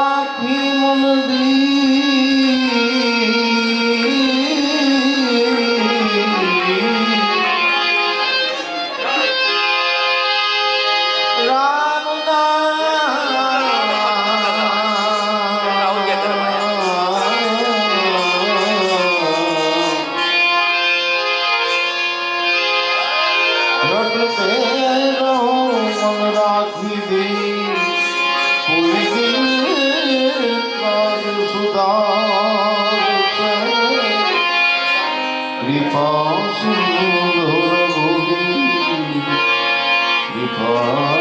Hakim কৃপা সিন্ধু রঘুবীর কৃপা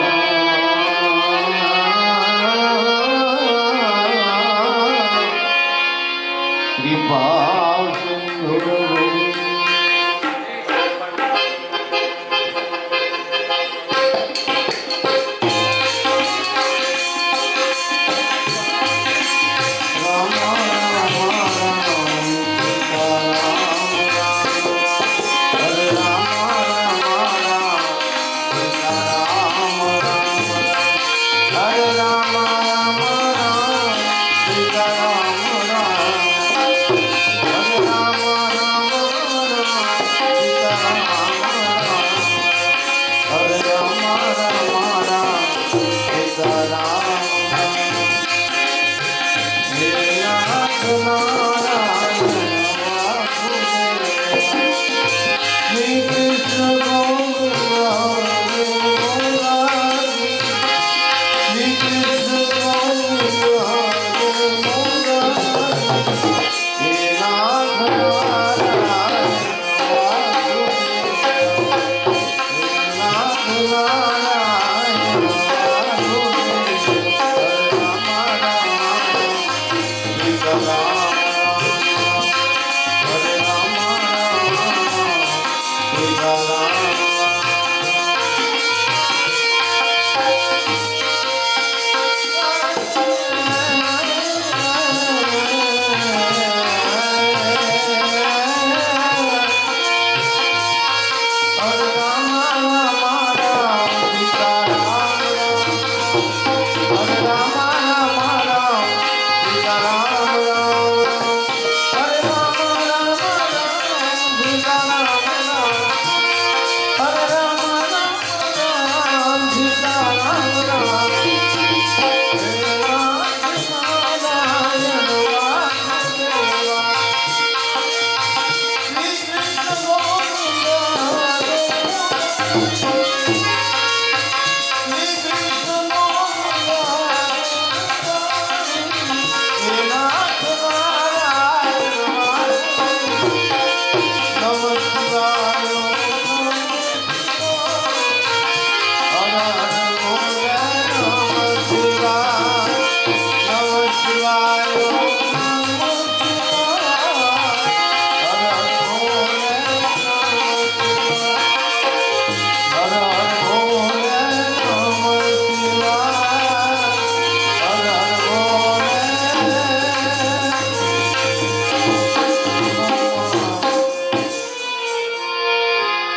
Oh.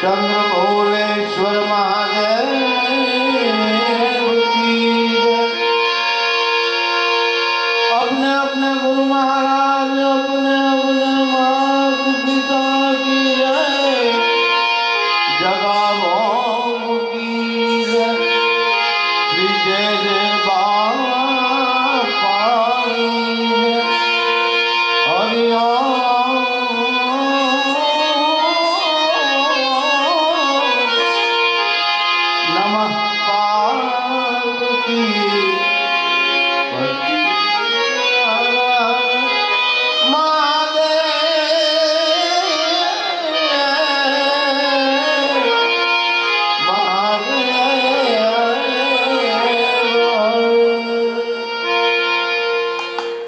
ચંદ્રભુવેશ્વર Mahadev અપને અપને ગુરુ મહારાજ અપને અપને માત પિતા કી જય જગા મોકી જય જય